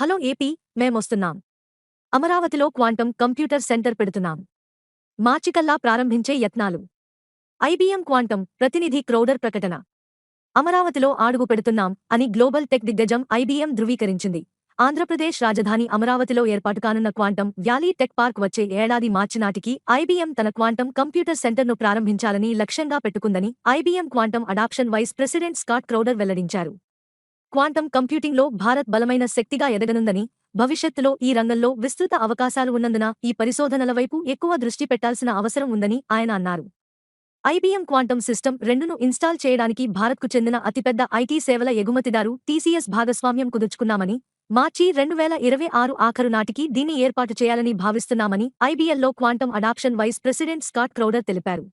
Hello AP మేమొస్తున్నాం. అమరావతిలో quantum computer centre పెడుతున్నాం. మార్చికల్లా ప్రారంభించే యత్నాలు. ఐబీఎం క్వాంటం ప్రతినిధి క్రౌడర్ ప్రకటన. అమరావతిలో అడుగు పెడుతున్నాం అని గ్లోబల్ టెక్ దిగ్గజం ఐబీఎం ధృవీకరించింది. ఆంధ్రప్రదేశ్ రాజధాని అమరావతిలో ఏర్పాటు కానున్న క్వాంటం వ్యాలీ టెక్ పార్క్ వచ్చే ఏడాది మార్చి నాటికి ఐబీఎం తన క్వాంటం కంప్యూటర్ సెంటర్ను ప్రారంభించాలని లక్ష్యంగా పెట్టుకుందని IBM quantum adoption vice president Scott Crowder వెల్లడించారు. క్వాంటం కంప్యూటింగ్లో భారత్ బలమైన శక్తిగా ఎదగనుందని భవిష్యత్తులో ఈ రంగంలో విస్తృత అవకాశాలు ఉన్నందున ఈ పరిశోధనల వైపు ఎక్కువ దృష్టి పెట్టాల్సిన అవసరం ఉందని ఆయన అన్నారు. ఐబీఎం క్వాంటం సిస్టమ్ రెండును ఇన్స్టాల్ చేయడానికి భారత్కు చెందిన అతిపెద్ద ఐటీ సేవల ఎగుమతిదారు టీసీఎస్ భాగస్వామ్యం కుదుర్చుకున్నామని మార్చి రెండు వేల ఇరవై ఆరు ఆఖరు నాటికి దీన్ని ఏర్పాటు చేయాలని భావిస్తున్నామని ఐబీఎల్లో quantum adoption vice president Scott Crowder తెలిపారు.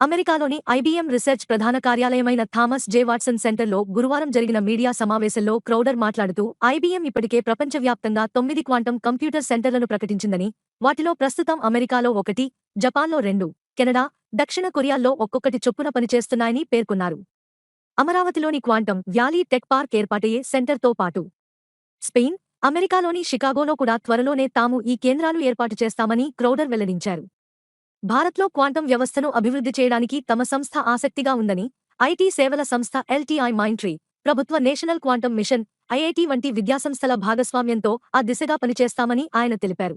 అమెరికాలోని ఐబీఎం రీసెర్చ్ ప్రధాన కార్యాలయమైన థామస్ జే వాట్సన్ సెంటర్లో గురువారం జరిగిన మీడియా సమావేశంలో క్రౌడర్ మాట్లాడుతూ ఐబీఎం ఇప్పటికే ప్రపంచవ్యాప్తంగా తొమ్మిది క్వాంటం కంప్యూటర్ సెంటర్లను ప్రకటించిందని వాటిలో ప్రస్తుతం అమెరికాలో ఒకటి జపాన్లో రెండు కెనడా దక్షిణ కొరియాల్లో ఒక్కొక్కటి చొప్పున పనిచేస్తున్నాయని పేర్కొన్నారు. అమరావతిలోని క్వాంటం వ్యాలీ టెక్ పార్క్ ఏర్పాటయ్యే సెంటర్తో పాటు. స్పెయిన్ అమెరికాలోని షికాగోలో కూడా త్వరలోనే తాము ఈ కేంద్రాలు ఏర్పాటు చేస్తామని క్రౌడర్ వెల్లడించారు. భారత్లో క్వాంటం వ్యవస్థను అభివృద్ధి చేయడానికి తమ సంస్థ ఆసక్తిగా ఉందని ఐటీ సేవల సంస్థ ఎల్టీఐ మైంట్రీ ప్రభుత్వ నేషనల్ క్వాంటం మిషన్ ఐఐటి వంటి విద్యాసంస్థల భాగస్వామ్యంతో ఆ దిశగా పనిచేస్తామని ఆయన తెలిపారు.